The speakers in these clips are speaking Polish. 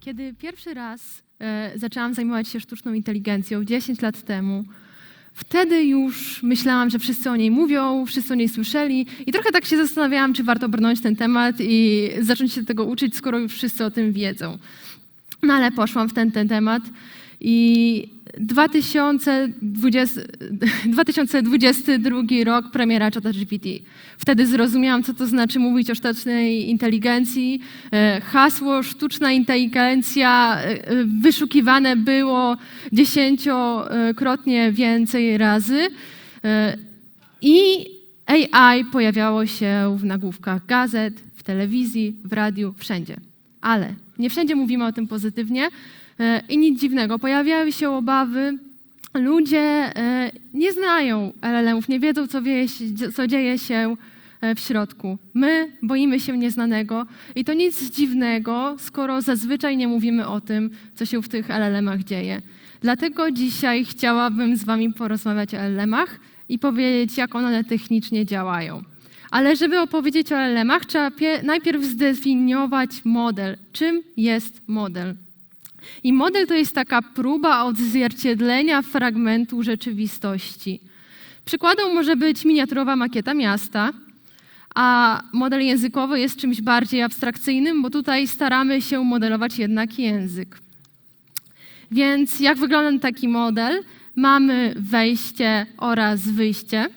Kiedy pierwszy raz e, zaczęłam zajmować się sztuczną inteligencją 10 lat temu, wtedy już myślałam, że wszyscy o niej mówią, wszyscy o niej słyszeli i trochę tak się zastanawiałam, czy warto brnąć ten temat i zacząć się tego uczyć, skoro już wszyscy o tym wiedzą. No ale poszłam w ten, ten temat i 2020, 2022 rok premiera ChatGPT. Wtedy zrozumiałam, co to znaczy mówić o sztucznej inteligencji. E, Hasło sztuczna inteligencja e, e, wyszukiwane było dziesięciokrotnie więcej razy i AI pojawiało się w nagłówkach gazet, w telewizji, w radiu, wszędzie. Ale nie wszędzie mówimy o tym pozytywnie i nic dziwnego. Pojawiały się obawy, ludzie e, nie znają LLM-ów, nie wiedzą, co, co dzieje się e, w środku. My boimy się nieznanego i to nic dziwnego, skoro zazwyczaj nie mówimy o tym, co się w tych LLM-ach dzieje. Dlatego dzisiaj chciałabym z Wami porozmawiać o LLM-ach i powiedzieć, jak one technicznie działają. Ale żeby opowiedzieć o LLM-ach, trzeba pie- najpierw zdefiniować model. Czym jest model? I model to jest taka próba odzwierciedlenia fragmentu rzeczywistości. Przykładem może być miniaturowa makieta miasta, a model językowy jest czymś bardziej abstrakcyjnym, bo tutaj staramy się modelować jednak język. Więc jak wygląda taki model? Mamy wejście oraz wyjście.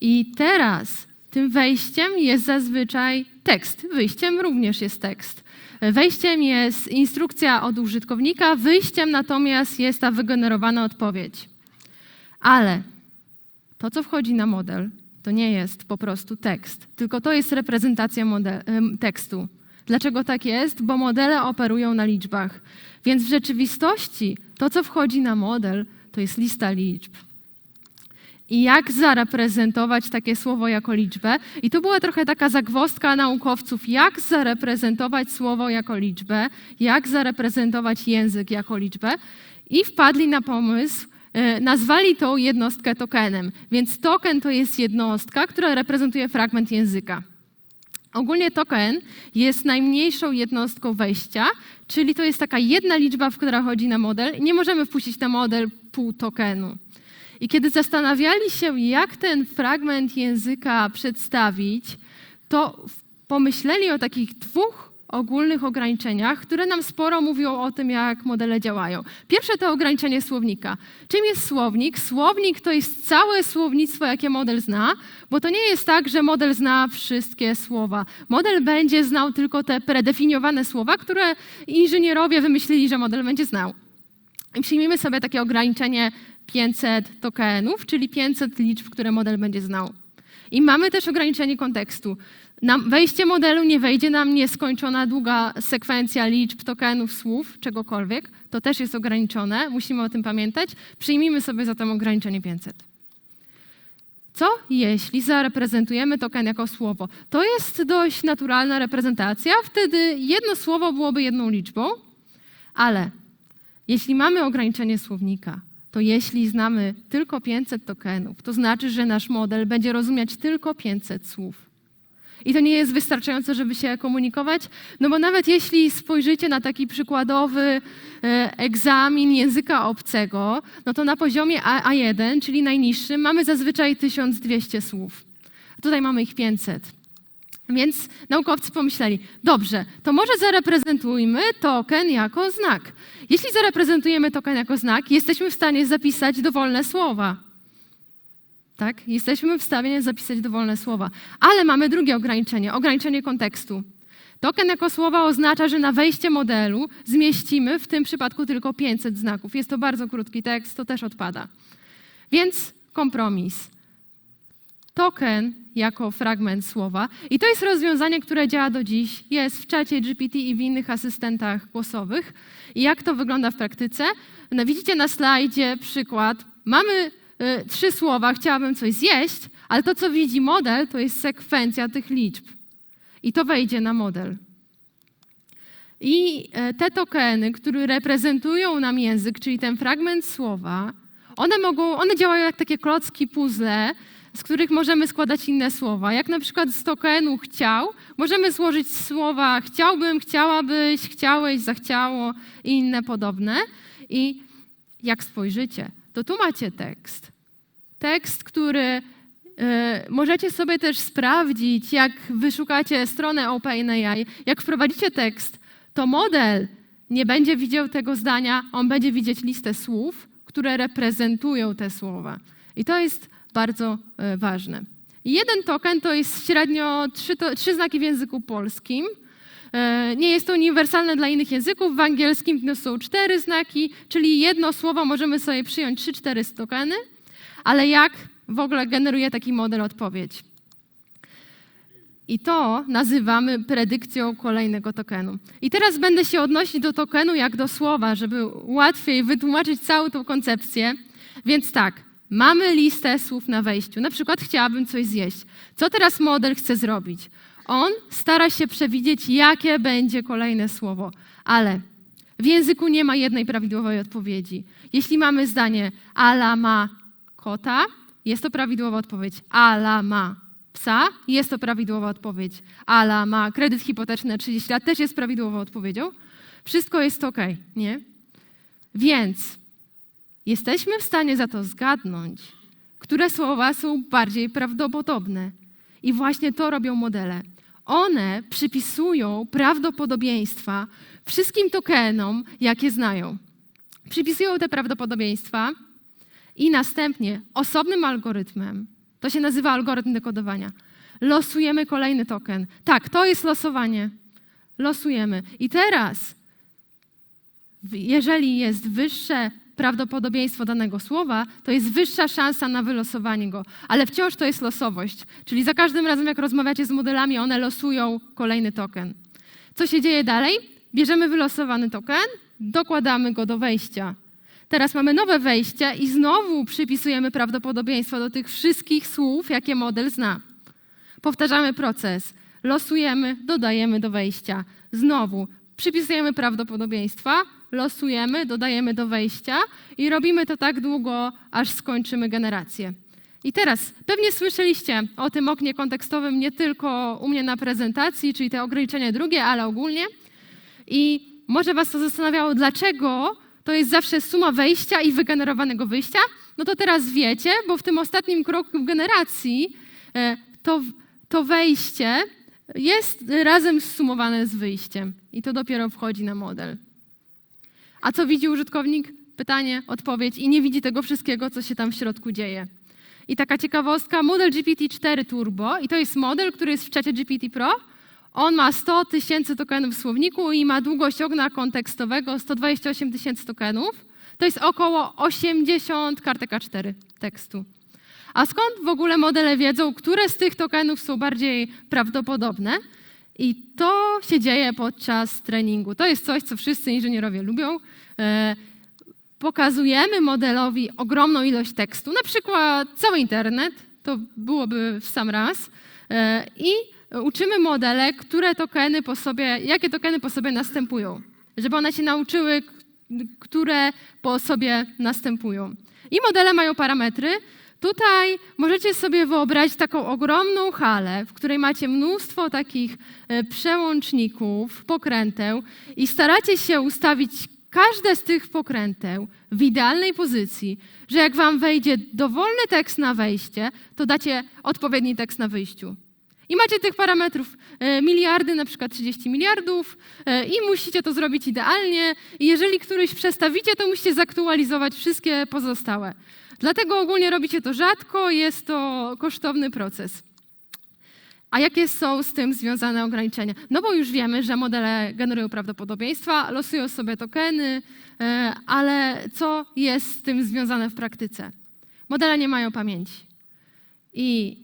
I teraz tym wejściem jest zazwyczaj tekst. Wyjściem również jest tekst. Wejściem jest instrukcja od użytkownika, wyjściem natomiast jest ta wygenerowana odpowiedź. Ale to, co wchodzi na model, to nie jest po prostu tekst, tylko to jest reprezentacja tekstu. Dlaczego tak jest? Bo modele operują na liczbach. Więc w rzeczywistości to, co wchodzi na model, to jest lista liczb. I jak zareprezentować takie słowo jako liczbę? I to była trochę taka zagwozdka naukowców, jak zareprezentować słowo jako liczbę, jak zareprezentować język jako liczbę. I wpadli na pomysł, e, nazwali tą jednostkę tokenem. Więc token to jest jednostka, która reprezentuje fragment języka. Ogólnie token jest najmniejszą jednostką wejścia, czyli to jest taka jedna liczba, w która chodzi na model. Nie możemy wpuścić na model pół tokenu. I kiedy zastanawiali się, jak ten fragment języka przedstawić, to pomyśleli o takich dwóch ogólnych ograniczeniach, które nam sporo mówią o tym, jak modele działają. Pierwsze to ograniczenie słownika. Czym jest słownik? Słownik to jest całe słownictwo, jakie model zna, bo to nie jest tak, że model zna wszystkie słowa. Model będzie znał tylko te predefiniowane słowa, które inżynierowie wymyślili, że model będzie znał. I przyjmijmy sobie takie ograniczenie 500 tokenów, czyli 500 liczb, które model będzie znał. I mamy też ograniczenie kontekstu. Wejście modelu nie wejdzie nam nieskończona długa sekwencja liczb, tokenów, słów, czegokolwiek. To też jest ograniczone, musimy o tym pamiętać. Przyjmijmy sobie zatem ograniczenie 500. Co jeśli zareprezentujemy token jako słowo? To jest dość naturalna reprezentacja. Wtedy jedno słowo byłoby jedną liczbą, ale jeśli mamy ograniczenie słownika, to jeśli znamy tylko 500 tokenów, to znaczy, że nasz model będzie rozumieć tylko 500 słów. I to nie jest wystarczające, żeby się komunikować, no bo nawet jeśli spojrzycie na taki przykładowy e, egzamin języka obcego, no to na poziomie A- A1, czyli najniższym, mamy zazwyczaj 1200 słów. Tutaj mamy ich 500. Więc naukowcy pomyśleli, dobrze, to może zareprezentujmy token jako znak. Jeśli zareprezentujemy token jako znak, jesteśmy w stanie zapisać dowolne słowa. Tak? Jesteśmy w stanie zapisać dowolne słowa. Ale mamy drugie ograniczenie, ograniczenie kontekstu. Token jako słowa oznacza, że na wejście modelu zmieścimy w tym przypadku tylko 500 znaków. Jest to bardzo krótki tekst, to też odpada. Więc kompromis token jako fragment słowa. I to jest rozwiązanie, które działa do dziś. Jest w czacie GPT i w innych asystentach głosowych. I jak to wygląda w praktyce? No, widzicie na slajdzie przykład. Mamy y, trzy słowa, chciałabym coś zjeść, ale to, co widzi model, to jest sekwencja tych liczb. I to wejdzie na model. I e, te tokeny, które reprezentują nam język, czyli ten fragment słowa, one mogą, one działają jak takie klocki puzzle, z których możemy składać inne słowa. Jak na przykład z tokenu chciał, możemy złożyć słowa chciałbym, chciałabyś, chciałeś, zachciało i inne podobne. I jak spojrzycie, to tu macie tekst. Tekst, który E, możecie sobie też sprawdzić, jak wyszukacie stronę OpenAI, jak wprowadzicie tekst, to model nie będzie widział tego zdania, on będzie widzieć listę słów, które reprezentują te słowa. I to jest bardzo e, ważne. Jeden token to jest średnio trzy, to, trzy znaki w języku polskim. E, nie jest to uniwersalne dla innych języków. W angielskim to są cztery znaki, czyli jedno słowo możemy sobie przyjąć trzy, cztery tokeny. Ale jak w ogóle generuje taki model odpowiedź. I to nazywamy predykcją kolejnego tokenu. I teraz będę się odnosić do tokenu jak do słowa, żeby łatwiej wytłumaczyć całą tą koncepcję. Więc tak, mamy listę słów na wejściu. Na przykład chciałabym coś zjeść. Co teraz model chce zrobić? On stara się przewidzieć, jakie będzie kolejne słowo, ale w języku nie ma jednej prawidłowej odpowiedzi. Jeśli mamy zdanie ala ma kota, jest to prawidłowa odpowiedź. Ala ma psa. Jest to prawidłowa odpowiedź. Ala ma kredyt hipoteczny na 30 lat. Też jest prawidłową odpowiedzią. Wszystko jest ok, nie? Więc jesteśmy w stanie za to zgadnąć, które słowa są bardziej prawdopodobne. I właśnie to robią modele. One przypisują prawdopodobieństwa wszystkim tokenom, jakie znają. Przypisują te prawdopodobieństwa i następnie osobnym algorytmem, to się nazywa algorytm dekodowania, losujemy kolejny token. Tak, to jest losowanie. Losujemy. I teraz, jeżeli jest wyższe prawdopodobieństwo danego słowa, to jest wyższa szansa na wylosowanie go. Ale wciąż to jest losowość. Czyli za każdym razem, jak rozmawiacie z modelami, one losują kolejny token. Co się dzieje dalej? Bierzemy wylosowany token, dokładamy go do wejścia. Teraz mamy nowe wejście i znowu przypisujemy prawdopodobieństwo do tych wszystkich słów, jakie model zna. Powtarzamy proces. Losujemy, dodajemy do wejścia. Znowu przypisujemy prawdopodobieństwa, losujemy, dodajemy do wejścia i robimy to tak długo, aż skończymy generację. I teraz pewnie słyszeliście o tym oknie kontekstowym nie tylko u mnie na prezentacji, czyli te ograniczenia drugie, ale ogólnie. I może Was to zastanawiało, dlaczego to jest zawsze suma wejścia i wygenerowanego wyjścia, no to teraz wiecie, bo w tym ostatnim kroku generacji e, to, to wejście jest razem zsumowane z wyjściem i to dopiero wchodzi na model. A co widzi użytkownik? Pytanie, odpowiedź i nie widzi tego wszystkiego, co się tam w środku dzieje. I taka ciekawostka, model GPT-4 Turbo, i to jest model, który jest w czacie GPT Pro, on ma 100 tysięcy tokenów w słowniku i ma długość ogna kontekstowego 128 tysięcy tokenów. To jest około 80 kartek A4 tekstu. A skąd w ogóle modele wiedzą, które z tych tokenów są bardziej prawdopodobne? I to się dzieje podczas treningu. To jest coś, co wszyscy inżynierowie lubią. E, pokazujemy modelowi ogromną ilość tekstu, na przykład cały internet, to byłoby w sam raz. E, I uczymy modele, które tokeny po sobie, jakie tokeny po sobie następują, żeby one się nauczyły, które po sobie następują. I modele mają parametry. Tutaj możecie sobie wyobrazić taką ogromną halę, w której macie mnóstwo takich e, przełączników, pokręteł i staracie się ustawić każde z tych pokręteł w idealnej pozycji, że jak wam wejdzie dowolny tekst na wejście, to dacie odpowiedni tekst na wyjściu. I macie tych parametrów e, miliardy, na przykład 30 miliardów e, i musicie to zrobić idealnie. I jeżeli któryś przestawicie, to musicie zaktualizować wszystkie pozostałe. Dlatego ogólnie robicie to rzadko, jest to kosztowny proces. A jakie są z tym związane ograniczenia? No bo już wiemy, że modele generują prawdopodobieństwa, losują sobie tokeny, e, ale co jest z tym związane w praktyce? Modele nie mają pamięci. I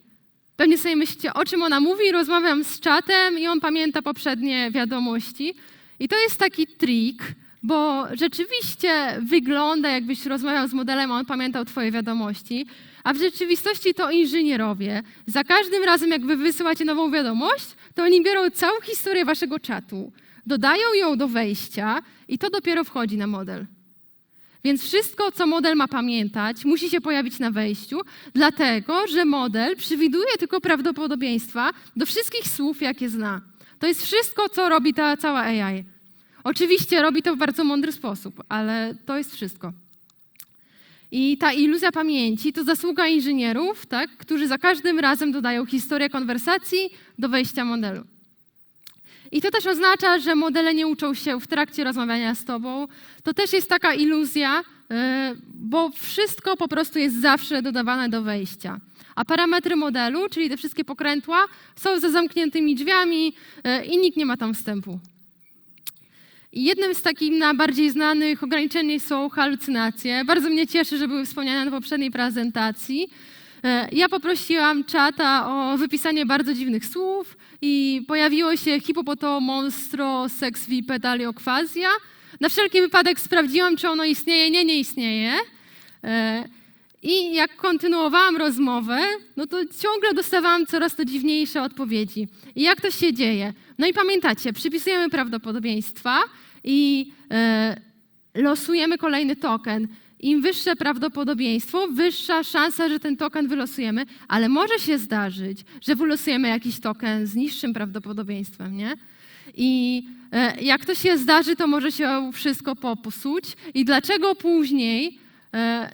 Pewnie sobie myślicie, o czym ona mówi, rozmawiam z czatem i on pamięta poprzednie wiadomości. I to jest taki trik, bo rzeczywiście wygląda, jakbyś rozmawiał z modelem, a on pamiętał twoje wiadomości, a w rzeczywistości to inżynierowie. Za każdym razem, jak wy wysyłacie nową wiadomość, to oni biorą całą historię waszego czatu, dodają ją do wejścia i to dopiero wchodzi na model. Więc wszystko, co model ma pamiętać, musi się pojawić na wejściu, dlatego że model przewiduje tylko prawdopodobieństwa do wszystkich słów, jakie zna. To jest wszystko, co robi ta cała AI. Oczywiście robi to w bardzo mądry sposób, ale to jest wszystko. I ta iluzja pamięci to zasługa inżynierów, tak, którzy za każdym razem dodają historię konwersacji do wejścia modelu. I to też oznacza, że modele nie uczą się w trakcie rozmawiania z tobą. To też jest taka iluzja, yy, bo wszystko po prostu jest zawsze dodawane do wejścia. A parametry modelu, czyli te wszystkie pokrętła, są za zamkniętymi drzwiami yy, i nikt nie ma tam wstępu. Jednym z takich najbardziej znanych ograniczeń są halucynacje. Bardzo mnie cieszy, że były wspomniane na poprzedniej prezentacji. E, Ja poprosiłam czata o wypisanie bardzo dziwnych słów i pojawiło się hipopoto, monstro, sexvi, pedaliokwazja. Na wszelki wypadek sprawdziłam, czy ono istnieje. Nie, nie istnieje. E, I jak kontynuowałam rozmowę, no to ciągle dostawałam coraz to dziwniejsze odpowiedzi. I jak to się dzieje? No i pamiętacie, przypisujemy prawdopodobieństwa i e, losujemy kolejny token. Im wyższe prawdopodobieństwo, wyższa szansa, że ten token wylosujemy, ale może się zdarzyć, że wylosujemy jakiś token z niższym prawdopodobieństwem, nie? I e, jak to się zdarzy, to może się wszystko popsuć. I dlaczego później,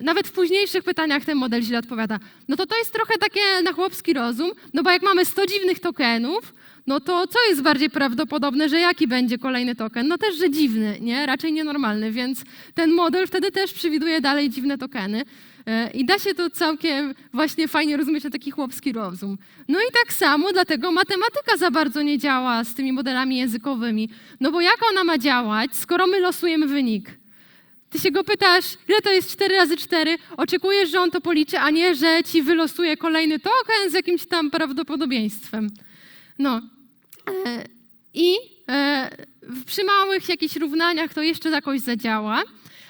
nawet w późniejszych pytaniach ten model źle odpowiada? No to to jest trochę takie na chłopski rozum, no bo jak mamy 100 dziwnych tokenów, no to co jest bardziej prawdopodobne, że jaki będzie kolejny token? No też, że dziwny, nie? Raczej nienormalny, więc ten model wtedy też przewiduje dalej dziwne tokeny. E, I da się to całkiem właśnie fajnie rozumieć na taki chłopski rozum. No i tak samo, dlatego matematyka za bardzo nie działa z tymi modelami językowymi. No bo jak ona ma działać, skoro my losujemy wynik? Ty się go pytasz, ile to jest 4 razy 4, oczekujesz, że on to policzy, a nie, że ci wylosuje kolejny token z jakimś tam prawdopodobieństwem. No. E, I e, przy małych jakichś równaniach to jeszcze jakoś zadziała,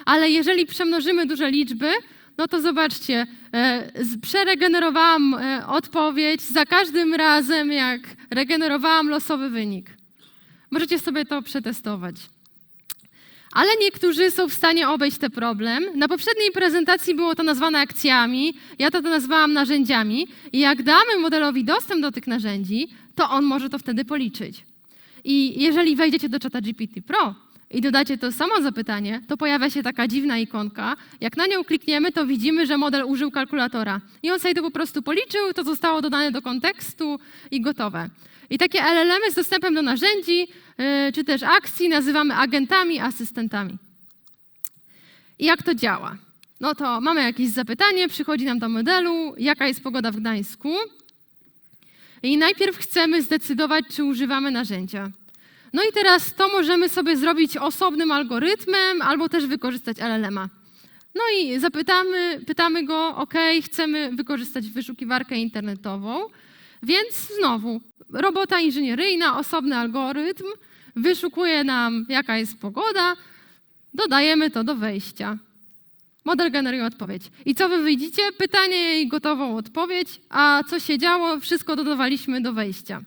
ale jeżeli przemnożymy duże liczby, no to zobaczcie, e, przeregenerowałam odpowiedź za każdym razem, jak regenerowałam losowy wynik. Możecie sobie to przetestować. Ale niektórzy są w stanie obejść ten problem. Na poprzedniej prezentacji było to nazwane akcjami, ja to nazwałam narzędziami. I jak damy modelowi dostęp do tych narzędzi, to on może to wtedy policzyć. I jeżeli wejdziecie do czata GPT Pro i dodacie to samo zapytanie, to pojawia się taka dziwna ikonka. Jak na nią klikniemy, to widzimy, że model użył kalkulatora. I on sobie to po prostu policzył, to zostało dodane do kontekstu i gotowe. I takie LLM z dostępem do narzędzi yy, czy też akcji nazywamy agentami, asystentami. I jak to działa? No to mamy jakieś zapytanie, przychodzi nam do modelu, jaka jest pogoda w Gdańsku. I najpierw chcemy zdecydować, czy używamy narzędzia. No i teraz to możemy sobie zrobić osobnym algorytmem albo też wykorzystać LLM-a. No i zapytamy, pytamy go, OK, chcemy wykorzystać wyszukiwarkę internetową, więc znowu robota inżynieryjna, osobny algorytm, wyszukuje nam, jaka jest pogoda, dodajemy to do wejścia. Model generuje odpowiedź. I co wy widzicie? Pytanie i gotową odpowiedź, a co się działo, wszystko dodawaliśmy do wejścia.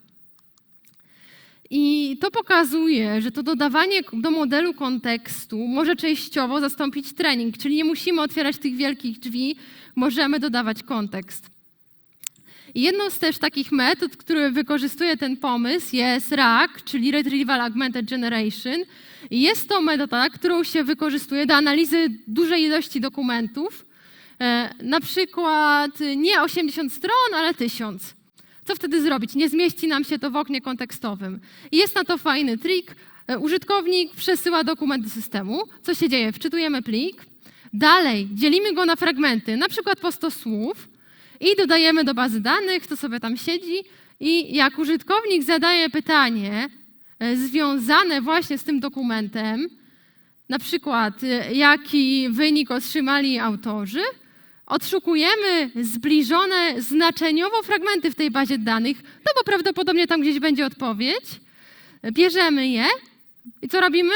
I to pokazuje, że to dodawanie do modelu kontekstu może częściowo zastąpić trening, czyli nie musimy otwierać tych wielkich drzwi, możemy dodawać kontekst. I jedną z też takich metod, które wykorzystuje ten pomysł jest RAG, czyli Retrieval Augmented Generation. I jest to metoda, którą się wykorzystuje do analizy dużej ilości dokumentów, e, na przykład nie 80 stron, ale 1000. Co wtedy zrobić? Nie zmieści nam się to w oknie kontekstowym. I jest na to fajny trik. E, Użytkownik przesyła dokument do systemu. Co się dzieje? Wczytujemy plik. Dalej dzielimy go na fragmenty, na przykład po 100 słów i dodajemy do bazy danych, to sobie tam siedzi i jak użytkownik zadaje pytanie e, związane właśnie z tym dokumentem, na przykład e, jaki wynik otrzymali autorzy, odszukujemy zbliżone znaczeniowo fragmenty w tej bazie danych, no bo prawdopodobnie tam gdzieś będzie odpowiedź, bierzemy je i co robimy?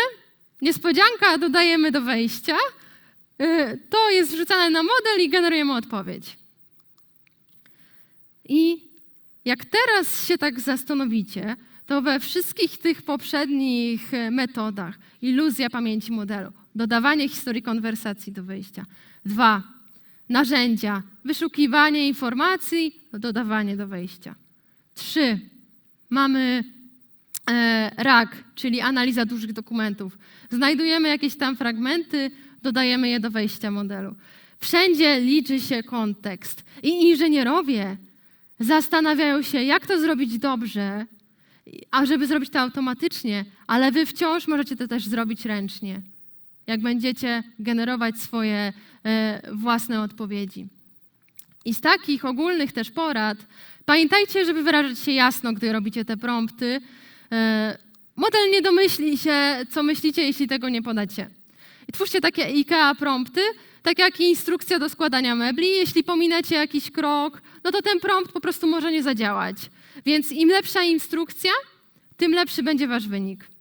Niespodzianka dodajemy do wejścia, e, to jest wrzucane na model i generujemy odpowiedź. I jak teraz się tak zastanowicie, to we wszystkich tych poprzednich e, metodach iluzja pamięci modelu, dodawanie historii konwersacji do wyjścia. Dwa, narzędzia, wyszukiwanie informacji, dodawanie do wejścia. Trzy, mamy e, RAG, czyli analiza dużych dokumentów. Znajdujemy jakieś tam fragmenty, dodajemy je do wejścia modelu. Wszędzie liczy się kontekst. I inżynierowie zastanawiają się, jak to zrobić dobrze, a żeby zrobić to automatycznie, ale wy wciąż możecie to też zrobić ręcznie, jak będziecie generować swoje e, własne odpowiedzi. I z takich ogólnych też porad, pamiętajcie, żeby wyrażać się jasno, gdy robicie te prompty. E, model nie domyśli się, co myślicie, jeśli tego nie podacie. I twórzcie takie IKEA prompty, tak jak instrukcja do składania mebli. Jeśli pominacie jakiś krok, no to ten prompt po prostu może nie zadziałać. Więc im lepsza instrukcja, tym lepszy będzie wasz wynik.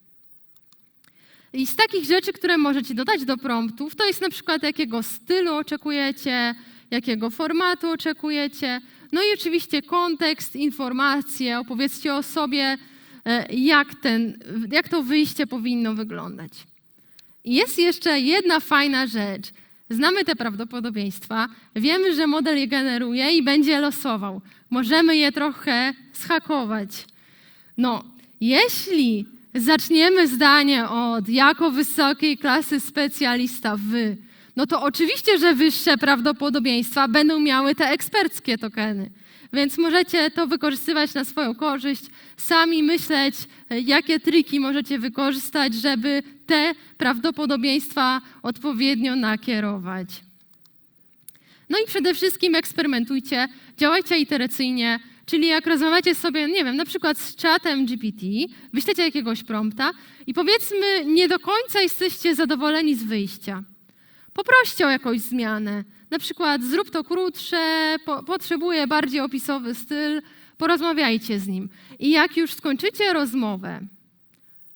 I z takich rzeczy, które możecie dodać do promptów, to jest na przykład jakiego stylu oczekujecie, jakiego formatu oczekujecie. No i oczywiście kontekst, informacje, opowiedzcie o sobie, e, jak, ten, jak to wyjście powinno wyglądać. Jest jeszcze jedna fajna rzecz. Znamy te prawdopodobieństwa, wiemy, że model je generuje i będzie losował. Możemy je trochę schakować. No, jeśli zaczniemy zdanie od jako wysokiej klasy specjalista wy, no to oczywiście, że wyższe prawdopodobieństwa będą miały te eksperckie tokeny. Więc możecie to wykorzystywać na swoją korzyść, sami myśleć, jakie triki możecie wykorzystać, żeby te prawdopodobieństwa odpowiednio nakierować. No i przede wszystkim eksperymentujcie, działajcie iteracyjnie, czyli jak rozmawiacie sobie, nie wiem, na przykład z czatem GPT, wyślecie jakiegoś prompta i powiedzmy nie do końca jesteście zadowoleni z wyjścia. Poproście o jakąś zmianę. Na przykład zrób to krótsze, po, potrzebuję bardziej opisowy styl, porozmawiajcie z nim. I jak już skończycie rozmowę,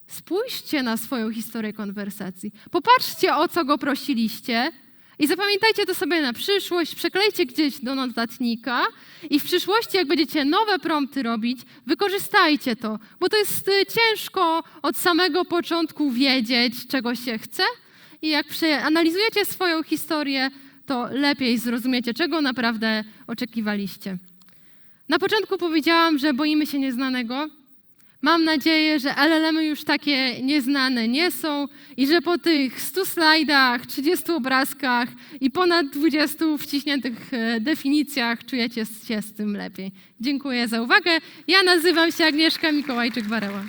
spójrzcie na swoją historię konwersacji. Popatrzcie, o co go prosiliście i zapamiętajcie to sobie na przyszłość, przeklejcie gdzieś do notatnika i w przyszłości, jak będziecie nowe prompty robić, wykorzystajcie to, bo to jest y, ciężko od samego początku wiedzieć, czego się chce i jak przeanalizujecie swoją historię, to lepiej zrozumiecie, czego naprawdę oczekiwaliście. Na początku powiedziałam, że boimy się nieznanego. Mam nadzieję, że LLM-y już takie nieznane nie są i że po tych 100 slajdach, 30 obrazkach i ponad 20 wciśniętych e, definicjach czujecie się z tym lepiej. Dziękuję za uwagę. Ja nazywam się Agnieszka Mikołajczyk-Bareła.